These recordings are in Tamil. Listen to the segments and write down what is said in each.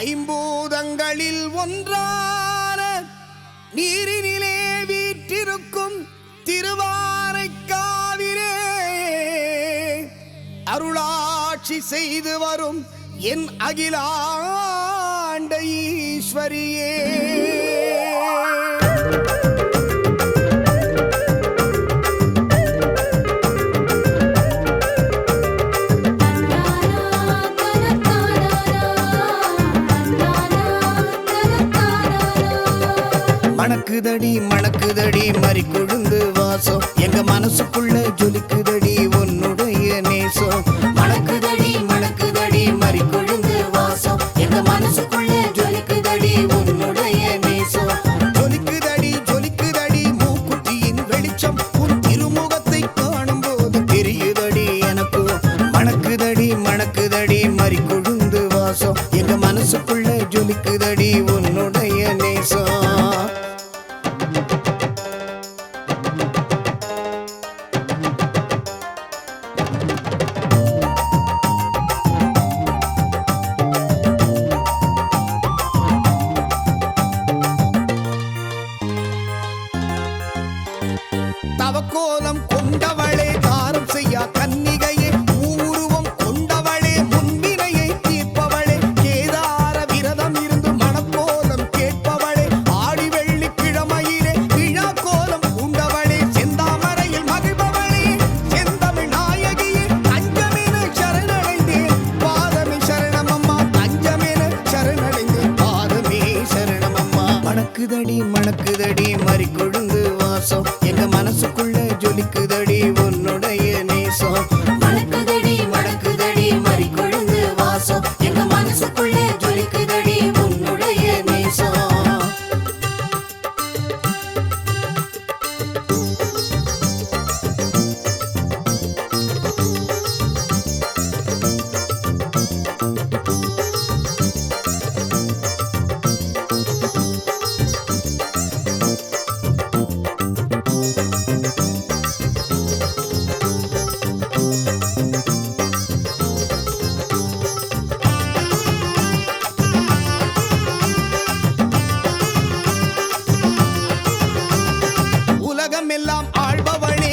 ஐம்பூதங்களில் ஒன்றான நீரினிலே வீற்றிருக்கும் திருவாரைக்காவிலே அருளாட்சி செய்து வரும் என் அகிலாண்ட ஈஸ்வரியே. மணக்குதடி மணக்குதடி மறி கொழுந்து வாசம். எங்க மனசுக்குள்ள ஜொலிக்குதடி உன்னுடைய நேசம். மணக்குதடி மணக்குதடி மறி கொழுந்து வாசம். எங்க மனசுக்குள்ள ஜொலிக்குதடி உன்னுடைய நேசம். ஜொலிக்குதடி ஜொலிக்குதடி மூக்குட்டியின் வெளிச்சம். உன் திருமுகத்தை காணும் போது தெரியுதடி எனக்கு மணக்குதடி மணக்குதடி மறி கொழுந்து வாசம். எங்க மனசுக்குள்ள ஜொலிக்குதடி உன்னுடைய மணக்குதடி மணக்குதடி மறி கொழுந்து வாசம். எங்க மனசுக்குள்ள ஜொலிக்குதடி உலகம் எல்லாம் ஆள்பவளே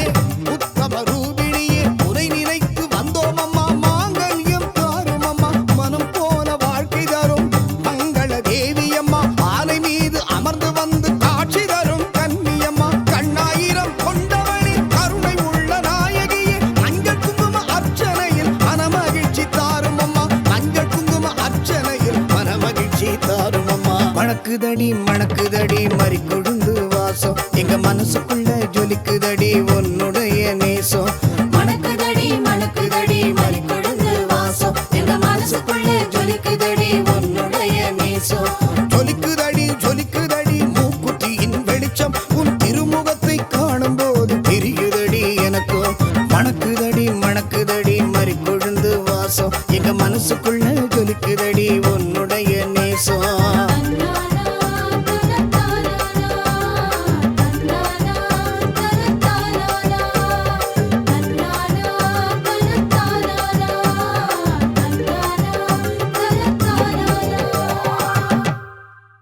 உத்தம ரூபிணியே உரை நினைத்து வந்தோம் அம்மா மாங்கல்யம் தாரும் அம்மா மனம் போல வாழ்க்கை தரும். மங்கள தேவி அம்மா ஆலை மீது அமர்ந்து வந்து காட்சி தரும் கன்னியம்மா. கண்ணாயிரம் கொண்டவளே கருணை உள்ள நாயகியே. மஞ்சள் குங்கும அர்ச்சனையில் மனமகிழ்ச்சி தாரும் அம்மா மஞ்சள் குங்கும அர்ச்சனையில் மனமகிழ்ச்சி தாரும் அம்மா மணக்குதடி மணக்குதடி மறி கொழுந்து மனசுக்குள்ள ஜொலிக்குதடி உன்னுடைய நேசம். மணக்குதடி மணக்குதடி மறி கொழுந்து வாசம். எங்க மனசுக்குள்ள ஜொலிக்குதடி உன்னுடைய நேசம். ஜொலிக்குதடி ஜொலிக்குதடி மூக்குத்தியின் வெளிச்சம். உன் திருமுகத்தை காணும் போது தெரியுதடி எனக்கும். மணக்குதடி மணக்குதடி மறி கொழுந்து வாசம். எங்க மனசுக்குள்ள ஜொலிக்குதடி